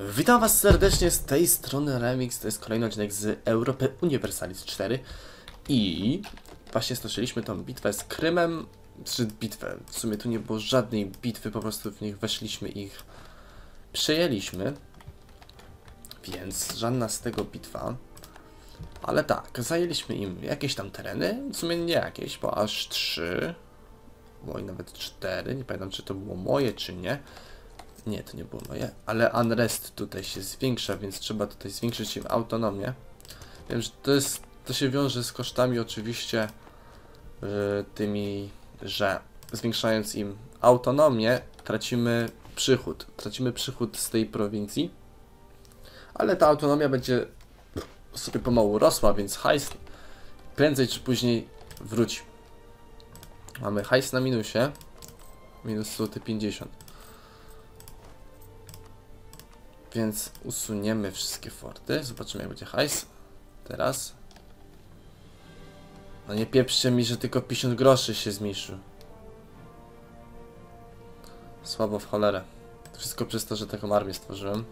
Witam was serdecznie z tej strony Remix, to jest kolejny odcinek z Europy Universalis 4 i właśnie stoczyliśmy tą bitwę z Krymem, czy bitwę, w sumie tu nie było żadnej bitwy, po prostu w nich weszliśmy ich przejęliśmy, więc żadna z tego bitwa, ale tak, zajęliśmy im jakieś tam tereny, w sumie nie jakieś, bo aż trzy, bo i nawet cztery, nie pamiętam czy to było moje czy nie, nie, to nie było moje, ale unrest tutaj się zwiększa, więc trzeba tutaj zwiększyć im autonomię. Wiem, że to jest, to się wiąże z kosztami oczywiście yy, tymi, że zwiększając im autonomię, tracimy przychód. Tracimy przychód z tej prowincji, ale ta autonomia będzie sobie pomału rosła, więc hajs prędzej czy później wróci. Mamy hajs na minusie, minus złoty 50. Więc usuniemy wszystkie forty. Zobaczymy jak będzie hajs. Teraz. No nie pieprzcie mi, że tylko 50 groszy się zmniejszył. Słabo w cholerę. Wszystko przez to, że taką armię stworzyłem.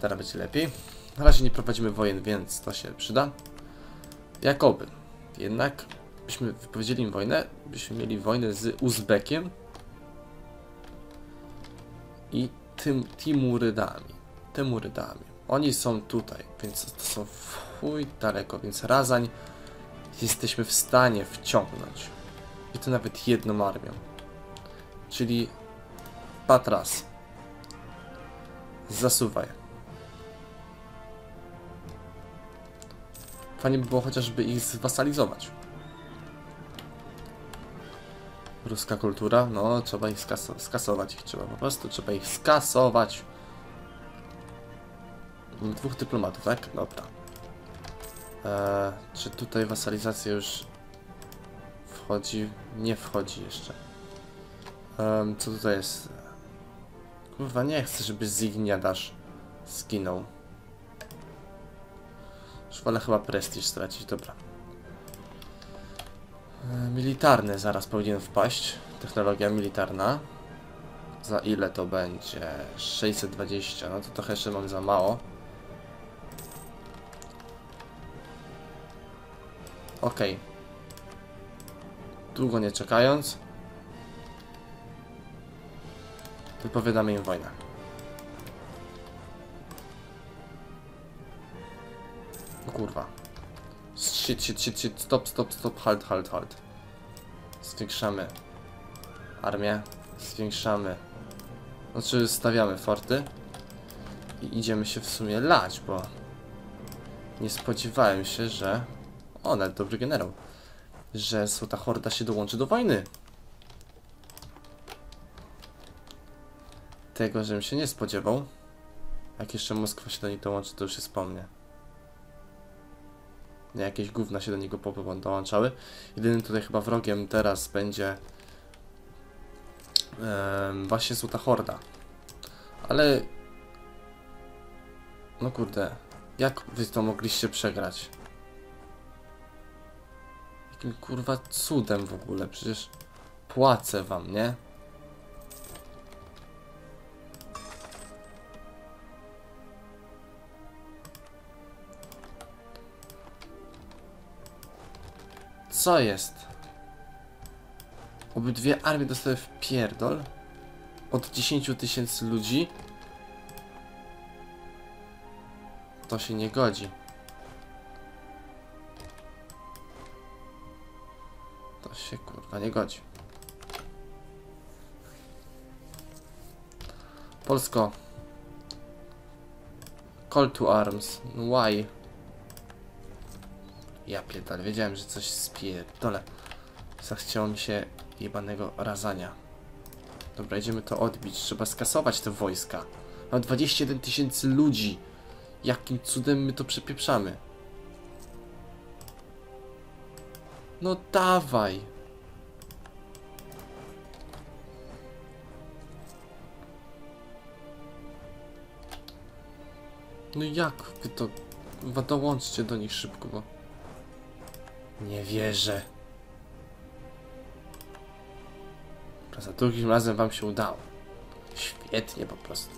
Teraz będzie lepiej. Na razie nie prowadzimy wojen, więc to się przyda. Jakoby. Jednak byśmy wypowiedzieli im wojnę, byśmy mieli wojnę z Uzbekiem i tym Timurydami. Timurydami. Oni są tutaj, więc to są w daleko, więc Razań jesteśmy w stanie wciągnąć. I to nawet jedną armią. Czyli Patras. Zasuwaj. Fajnie by było chociażby ich zwasalizować. Ruska kultura? No, trzeba ich skaso skasować. Ich trzeba po prostu, trzeba ich skasować. Dwóch dyplomatów, tak? Dobra. Eee, czy tutaj wasalizacja już wchodzi? Nie wchodzi jeszcze. Eee, co tutaj jest? Kurwa, nie chcę, żeby Zigniadasz zginął. Już wolę chyba prestiż stracić, dobra. E, Militarny zaraz powinien wpaść. Technologia militarna. Za ile to będzie? 620. No to trochę jeszcze mam za mało. Ok. Długo nie czekając. Wypowiadamy im wojnę. O kurwa. Shit, shit, shit, shit, stop, stop, stop, halt, halt, halt. Zwiększamy armię, zwiększamy, znaczy stawiamy forty. I idziemy się w sumie lać, bo nie spodziewałem się, że, o, nawet dobry generał, że ta horda się dołączy do wojny. Tego, żebym się nie spodziewał. Jak jeszcze Moskwa się do niej dołączy, to już jest po mnie jakieś gówna się do niego dołączały. Jedynym tutaj chyba wrogiem teraz będzie um, właśnie Złota Horda. Ale no kurde, jak wy to mogliście przegrać? Jakim kurwa cudem w ogóle, przecież płacę wam, nie? Co jest? Obydwie armie dostały w pierdol od 10 tysięcy ludzi. To się nie godzi. To się kurwa nie godzi. Polsko. Call to arms. Why? Ja pierdolę, wiedziałem, że coś spierdolę. Zachciało mi się jebanego razania. Dobra, idziemy to odbić. Trzeba skasować te wojska. Mam 21 tysięcy ludzi. Jakim cudem my to przepieprzamy? No dawaj. No jak wy to... Dołączcie do nich szybko, bo... Nie wierzę. Za drugim razem wam się udało. Świetnie po prostu.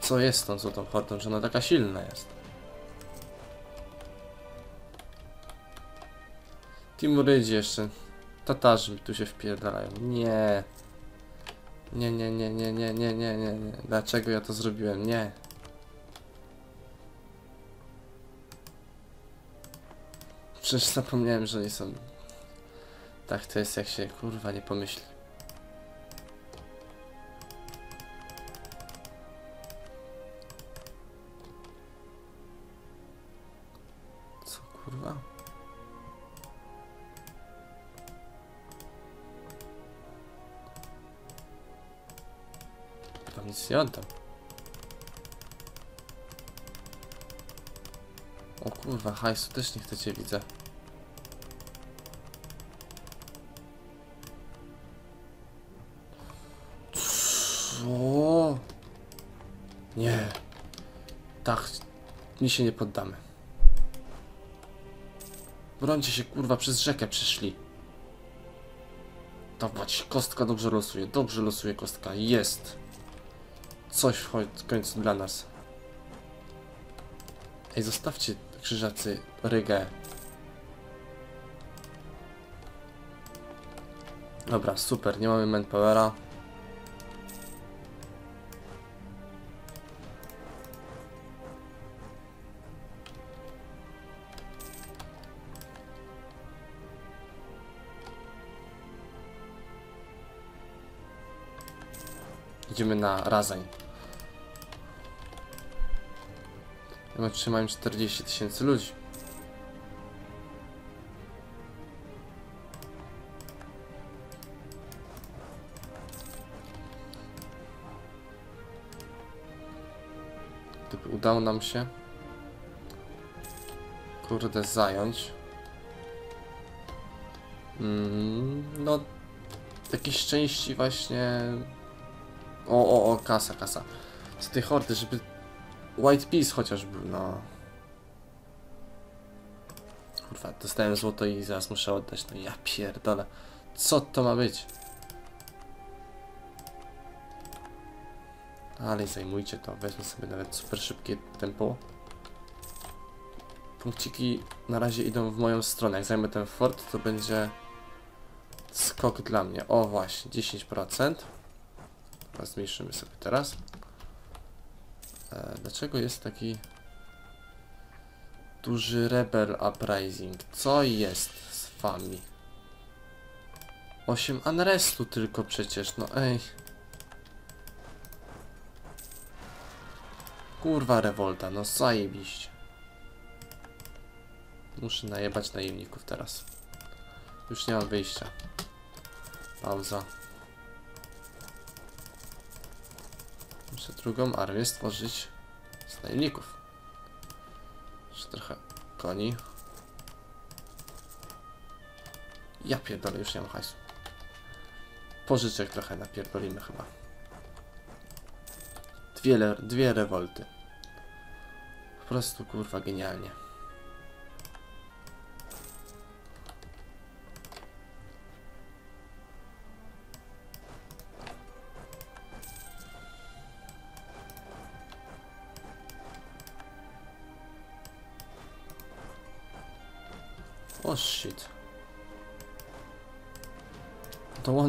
Co jest z tą złotą hordą, że ona taka silna jest? Timurydzi jeszcze. Tatarzy mi tu się wpierdalają. Nie, nie, nie, nie, nie, nie, nie, nie, nie. Dlaczego ja to zrobiłem? Nie. Przecież zapomniałem, że oni są... Tak to jest jak się kurwa nie pomyśli. Co kurwa? Wam nic nie oddam. O kurwa, hajsu też nie chcecie, widzę. Nie. Tak, mi się nie poddamy. Brońcie się, kurwa, przez rzekę przyszli. Dawać, kostka dobrze losuje, dobrze losuje kostka, jest. Coś w końcu dla nas. Ej, zostawcie krzyżacy rygę. Dobra, super, nie mamy manpowera. Idziemy na Razań. My trzymają 40 tysięcy ludzi. Gdyby udało nam się kurde zająć mm, no jakieś części właśnie o, o, o, kasa, kasa z tej hordy, żeby White Peace chociażby, no. Kurwa, dostałem złoto i zaraz muszę oddać, no ja pierdolę. Co to ma być? Ale zajmujcie to, wezmę sobie nawet super szybkie tempo. Punkciki na razie idą w moją stronę, jak zajmę ten fort, to będzie skok dla mnie. O właśnie, 10%. A zmniejszymy sobie teraz. E, dlaczego jest taki duży rebel uprising? Co jest z wami? 8 unrestu tylko przecież, no ej. Kurwa rewolta, no zajebiście. Muszę najebać najemników teraz. Już nie mam wyjścia. Pauza. Muszę drugą armię stworzyć z najemników. Jeszcze trochę koni. Ja pierdolę, już nie mam hajsu. Pożyczek trochę napierdolimy chyba. Dwie, dwie rewolty. Po prostu kurwa genialnie.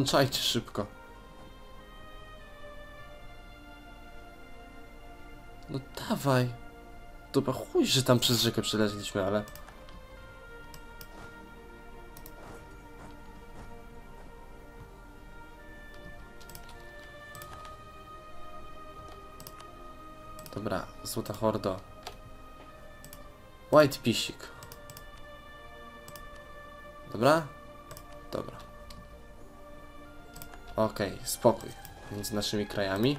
Dołączajcie szybko. No dawaj. Dobra, chuj, że tam przez rzekę przeleźliśmy, ale... Dobra, złota hordo. White pisik. Dobra? Dobra. Okej, spokój między naszymi krajami.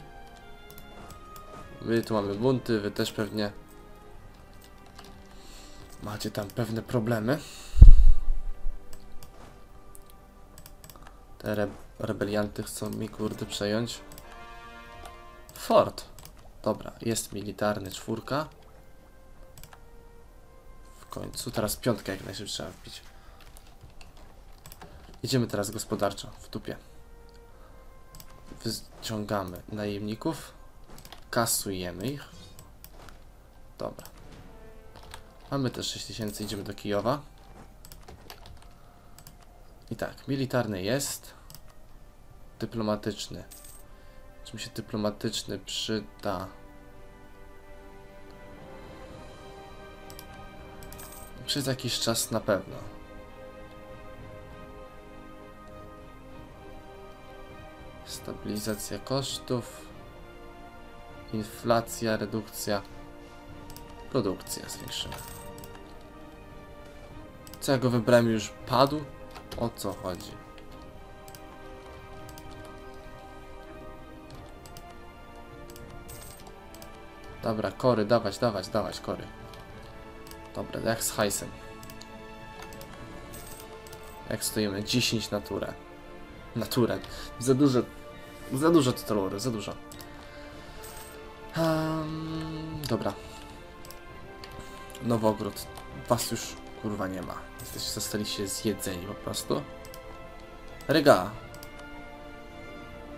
My tu mamy bunty, wy też pewnie macie tam pewne problemy. Te re rebelianty chcą mi kurde przejąć. Fort. Dobra, jest militarny czwórka. W końcu, teraz piątkę jak najszybciej trzeba wbić. Idziemy teraz gospodarczo, w dupie. Wyciągamy najemników. kasujemy ich. Dobra. Mamy też 6000, idziemy do Kijowa. I tak, militarny jest. Dyplomatyczny. Czy mi się dyplomatyczny przyda? Przez jakiś czas na pewno. Stabilizacja kosztów. Inflacja, redukcja. Produkcja zwiększymy. Co ja go wybrałem już padł? O co chodzi? Dobra, kory, dawać, dawać, dawać, kory. Dobra, jak z hajsem. Jak stoimy? 10 naturę. Naturę. Za dużo. Za dużo tytułu, za dużo. Um, dobra. Nowogród. Was już kurwa nie ma. Jesteście, zostaliście zjedzeni po prostu. Ryga.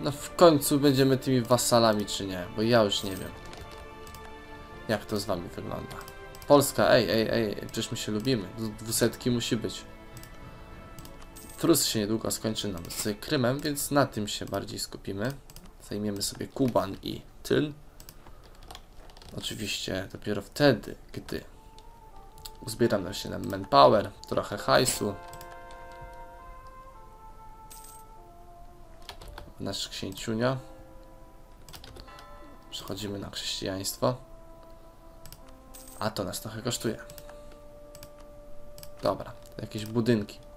No w końcu będziemy tymi wasalami czy nie, bo ja już nie wiem. Jak to z wami wygląda. Polska, ej, ej, ej, przecież my się lubimy. Dwusetki musi być. Frus się niedługo skończy nam z Krymem, więc na tym się bardziej skupimy. Zajmiemy sobie Kuban i Tyln. Oczywiście dopiero wtedy, gdy uzbieram nam się na manpower, trochę hajsu. Nasz księciunia. Przechodzimy na chrześcijaństwo. A to nas trochę kosztuje. Dobra, jakieś budynki.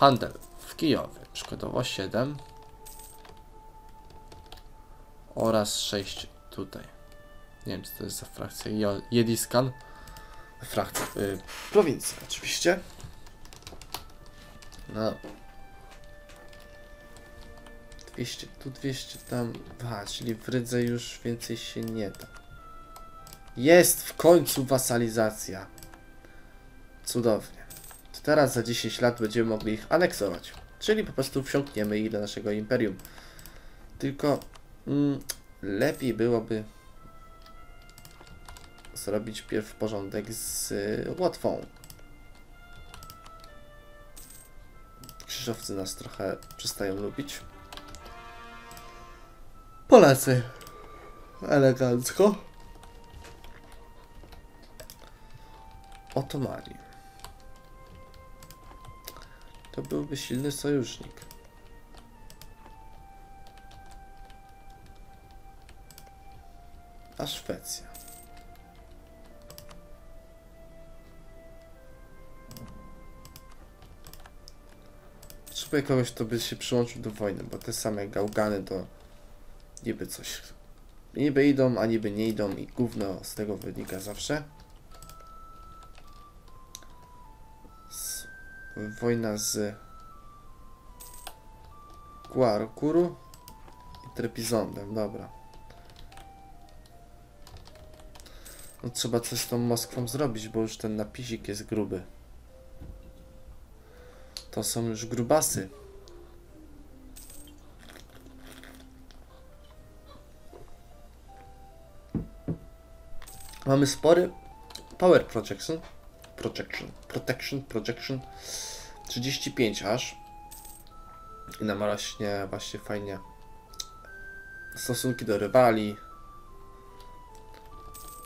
Handel w Kijowie, przykładowo 7 oraz 6 tutaj. Nie wiem, co to jest za frakcja. Jediskan. Frakcja. Y, prowincja, oczywiście. No. 200, tu 200, tam. A, czyli w Rydze już więcej się nie da. Jest w końcu wasalizacja. Cudownie. Teraz za 10 lat będziemy mogli ich aneksować. Czyli po prostu wsiąkniemy ich do naszego imperium. Tylko mm, lepiej byłoby zrobić pierw porządek z Łotwą. Krzyżowcy nas trochę przestają lubić. Polacy. Elegancko. Otomani. To byłby silny sojusznik. A Szwecja. Potrzebuję kogoś, kto by się przyłączył do wojny, bo te same gałgany to niby coś. Niby idą, a niby nie idą i gówno z tego wynika zawsze. Wojna z Guarkuru i Trepizondem, dobra. No trzeba coś z tą Moskwą zrobić, bo już ten napisik jest gruby. To są już grubasy. Mamy spory power projection. Projection. Protection. Projection. 35 aż. I nam rośnie właśnie fajnie stosunki do rywali.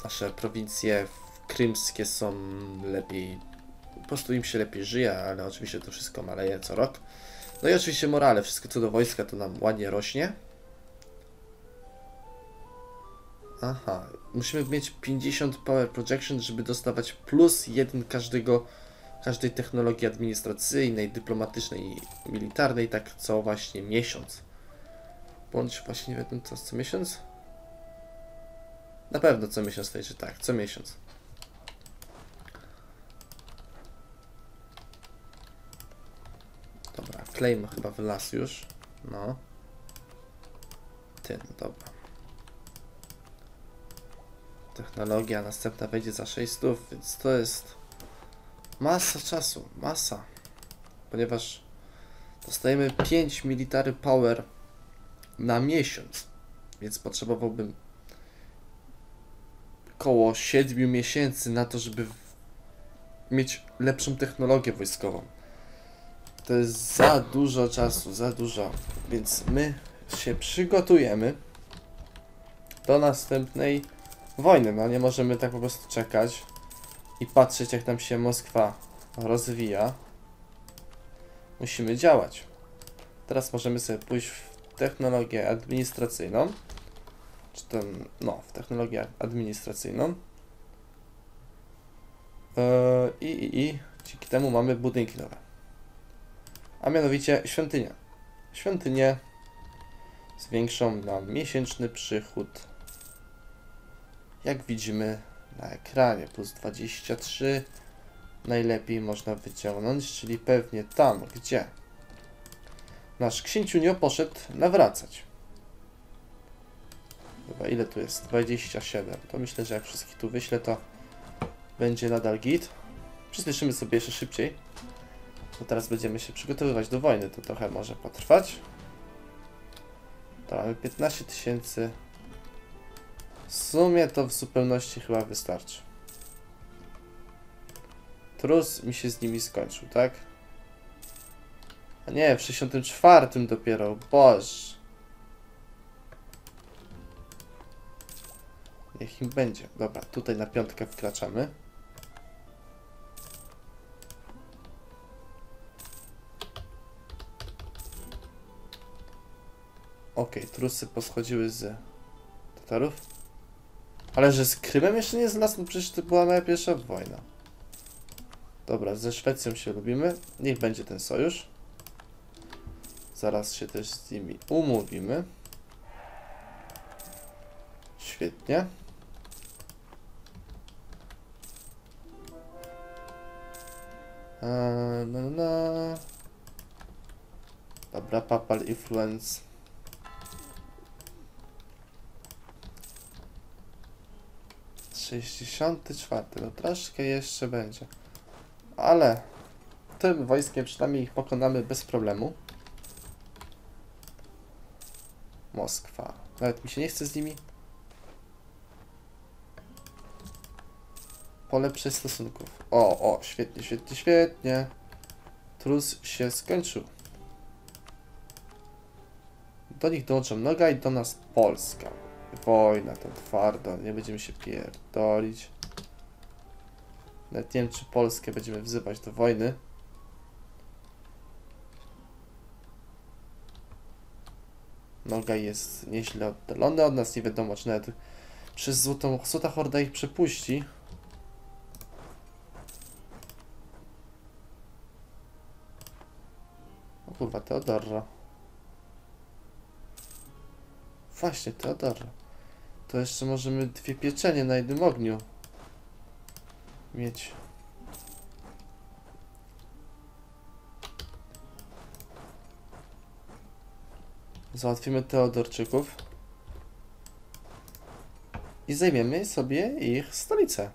Nasze prowincje krymskie są lepiej po prostu im się lepiej żyje, ale oczywiście to wszystko maleje co rok. No i oczywiście morale, wszystko co do wojska to nam ładnie rośnie. Aha, musimy mieć 50 power projection, żeby dostawać plus jeden każdego, każdej technologii administracyjnej, dyplomatycznej i militarnej, tak co właśnie miesiąc. Bądź właśnie nie wiem co, co miesiąc? Na pewno co miesiąc to jest, tak, co miesiąc. Dobra, claim chyba wylazł już. No. Ten, dobra. Technologia następna wejdzie za 600, więc to jest masa czasu, masa. Ponieważ dostajemy 5 military power na miesiąc, więc potrzebowałbym około 7 miesięcy na to, żeby mieć lepszą technologię wojskową. To jest za dużo czasu, za dużo. Więc my się przygotujemy do następnej wojny. No nie możemy tak po prostu czekać i patrzeć jak tam się Moskwa rozwija. Musimy działać. Teraz możemy sobie pójść w technologię administracyjną. Czy to, no, w technologię administracyjną. Eee, I, i, I dzięki temu mamy budynki nowe. A mianowicie świątynię. Świątynię zwiększą nam miesięczny przychód. Jak widzimy na ekranie, plus 23 najlepiej można wyciągnąć, czyli pewnie tam, gdzie nasz księciunio poszedł nawracać. Dobra, ile tu jest? 27. To myślę, że jak wszystkich tu wyślę, to będzie nadal git. Przyspieszymy sobie jeszcze szybciej. Bo teraz będziemy się przygotowywać do wojny. To trochę może potrwać. To mamy 15 tysięcy. W sumie to w zupełności chyba wystarczy. Trus mi się z nimi skończył, tak? A nie, w 64 dopiero. Boż. Niech im będzie. Dobra, tutaj na piątkę wkraczamy. Okej, trusy poschodziły z Tatarów. Ale że z Krymem jeszcze nie znalazłem, przecież to była moja pierwsza wojna. Dobra, ze Szwecją się lubimy. Niech będzie ten sojusz. Zaraz się też z nimi umówimy. Świetnie. Eee, no, no. Dobra, Papal Influence. Sześćdziesiąty czwarty, no troszkę jeszcze będzie. Ale tym wojskiem przynajmniej ich pokonamy bez problemu. Moskwa. Nawet mi się nie chce z nimi. Polepszej stosunków. O, o, świetnie, świetnie, świetnie. Trus się skończył. Do nich dołączą noga i do nas Polska. Wojna to twardo, nie będziemy się pierdolić. Nawet nie wiem, czy Polskę będziemy wzywać do wojny. Noga jest nieźle oddalony od nas, nie wiadomo, czy nawet przez złotą, złota horda ich przepuści. O kurwa, Teodora. Właśnie, Teodora. To jeszcze możemy dwie pieczenie na jednym ogniu mieć. Załatwimy Teodorczyków. I zajmiemy sobie ich stolicę.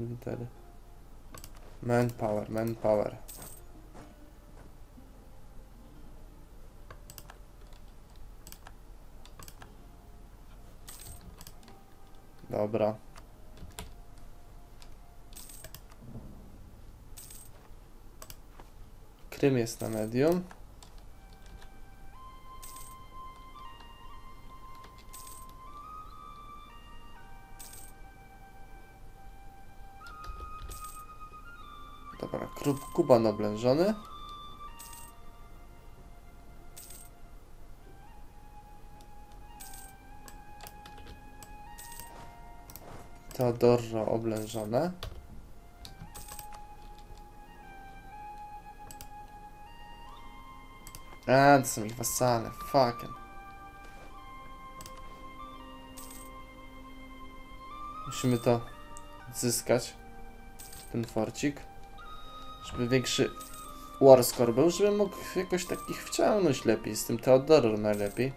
Military. Manpower, manpower. Dobra. Krym jest na medium. Kuban oblężony. Teodoro oblężone. A, to są ich wasale, fucking. Musimy to zyskać. Ten forcik. Żeby większy war score był, żebym mógł jakoś takich wciągnąć lepiej. Z tym Teodoro najlepiej.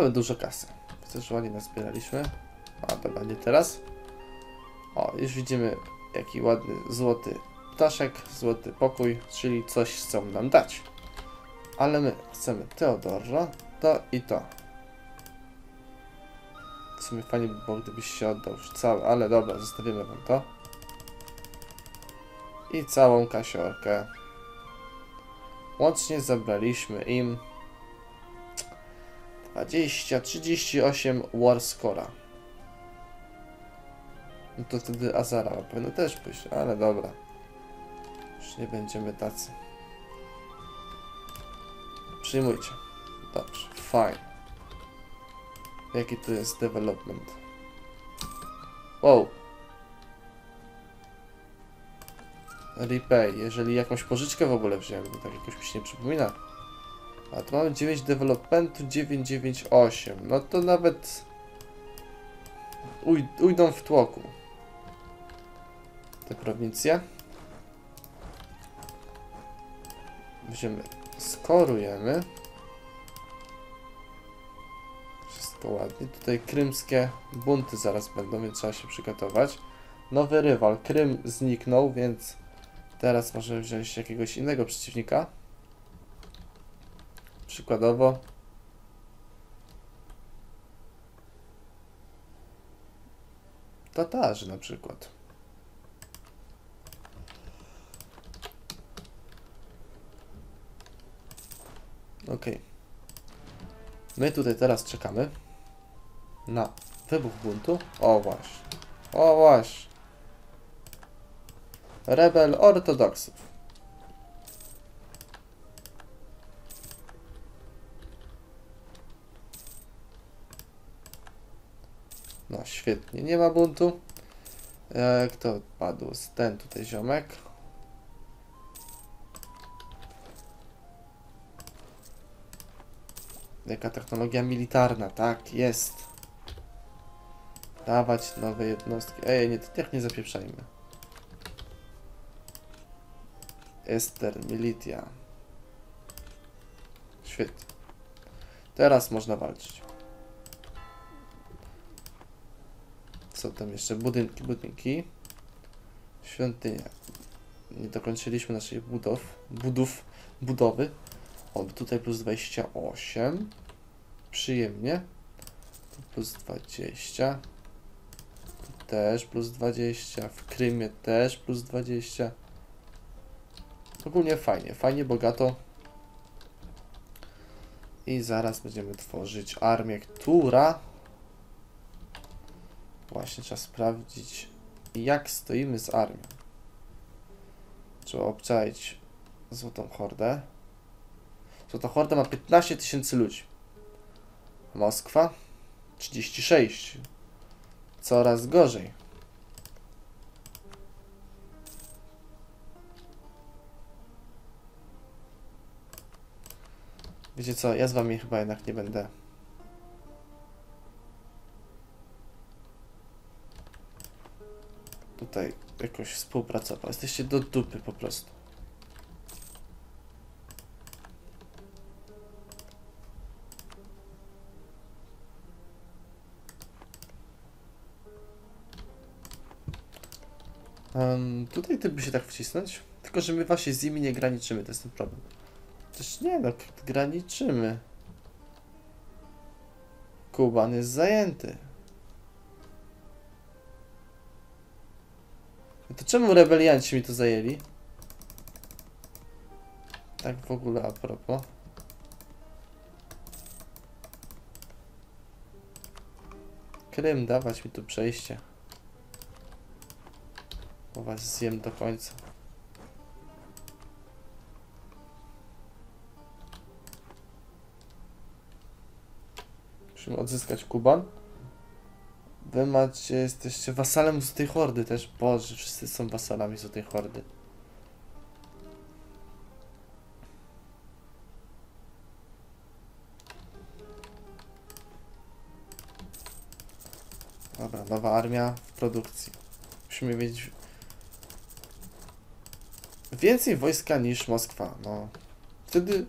mamy dużo kasy. Że ładnie nazbieraliśmy. A dobra, nie teraz. O, już widzimy jaki ładny złoty ptaszek, złoty pokój, czyli coś chcą nam dać. Ale my chcemy Teodoro, to i to. Sumie fajnie by było, gdybyś się oddał już cały, ale dobra, zostawimy wam to. I całą kasiorkę. Łącznie zabraliśmy im 20, 38 war scora. No to wtedy Azara powinno też pójść, ale dobra. Już nie będziemy tacy. Przyjmujcie. Dobrze, fine. Jaki tu jest development? Wow. Repay, jeżeli jakąś pożyczkę w ogóle wziąłem, bo tak jakoś mi się nie przypomina. A tu mamy 9 developmentu, 998. No to nawet uj ujdą w tłoku te prowincje. Weźmiemy, skorujemy. Wszystko ładnie. Tutaj krymskie bunty zaraz będą, więc trzeba się przygotować. Nowy rywal. Krym zniknął, więc teraz możemy wziąć jakiegoś innego przeciwnika. Przykładowo. Tatarzy na przykład. Ok. My tutaj teraz czekamy na wybuch buntu. O właśnie. O właśnie. Rebel ortodoksów. No świetnie, nie ma buntu. E, kto padł? Ten tutaj ziomek. Jaka technologia militarna, tak, jest. Dawać nowe jednostki. Ej, nie, niech nie zapieprzajmy. Ester, Militia. Świetnie. Teraz można walczyć. Co tam jeszcze? Budynki, budynki. Świątynia. Nie dokończyliśmy naszych budow, budów, budowy. O, tutaj plus 28. Przyjemnie. Plus 20. Też plus 20. W Krymie też plus 20. Ogólnie fajnie, fajnie, bogato. I zaraz będziemy tworzyć armię, która... Właśnie trzeba sprawdzić, jak stoimy z armią. Trzeba obczaić Złotą Hordę. Złota Horda ma 15 tysięcy ludzi. Moskwa 36. Coraz gorzej. Wiecie co, ja z wami chyba jednak nie będę. Tutaj jakoś współpracował. Jesteście do dupy po prostu. Um, tutaj ty by się tak wcisnąć. Tylko, że my właśnie z nimi nie graniczymy, to jest ten problem. Też nie no, graniczymy. Kuban jest zajęty. No to czemu rebelianci mi to zajęli? Tak w ogóle a propos. Krym, dawać mi tu przejście. Bo was zjem do końca. Musimy odzyskać Kuban. Wy macie, jesteście wasalem z tej hordy też. Boże, wszyscy są wasalami z tej hordy. Dobra, nowa armia w produkcji. Musimy mieć więcej wojska niż Moskwa. No, wtedy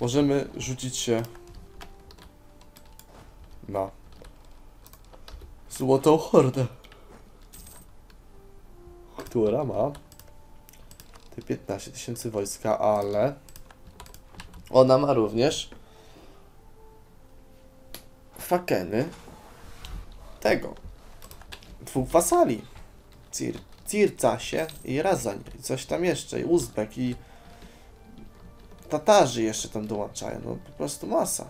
możemy rzucić się na Złotą Hordę, która ma te 15 tysięcy wojska, ale ona ma również fakeny tego dwóch wasali Cir Circasie i Razań i coś tam jeszcze i Uzbek i Tatarzy jeszcze tam dołączają, no po prostu masa.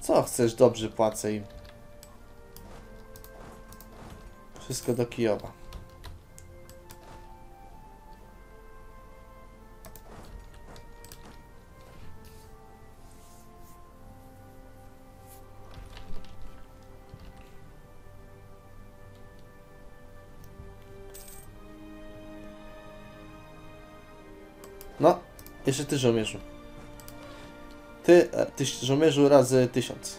Co chcesz, dobrze płacę im. Wszystko do Kijowa jeszcze ty żołnierzu. Ty, e, ty żołnierzu razy tysiąc.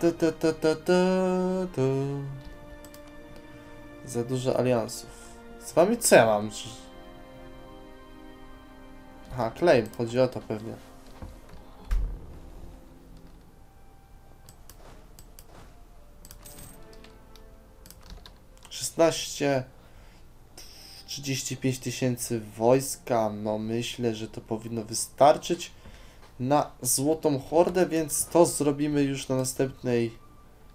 Tu, tu, tu, tu, tu, tu. Za dużo aliansów. Z wami co ja mam? Aha, claim, chodzi o to pewnie. Szesnaście, trzydzieści pięć tysięcy wojska. No myślę, że to powinno wystarczyć na złotą hordę, więc to zrobimy już na następnej,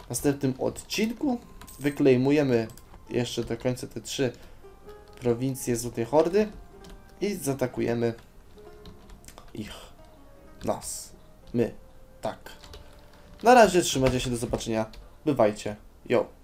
następnym odcinku. Wyklejmujemy jeszcze do końca te trzy prowincje złotej hordy i zaatakujemy ich. Nas. My. Tak. Na razie trzymajcie się, do zobaczenia. Bywajcie. Yo.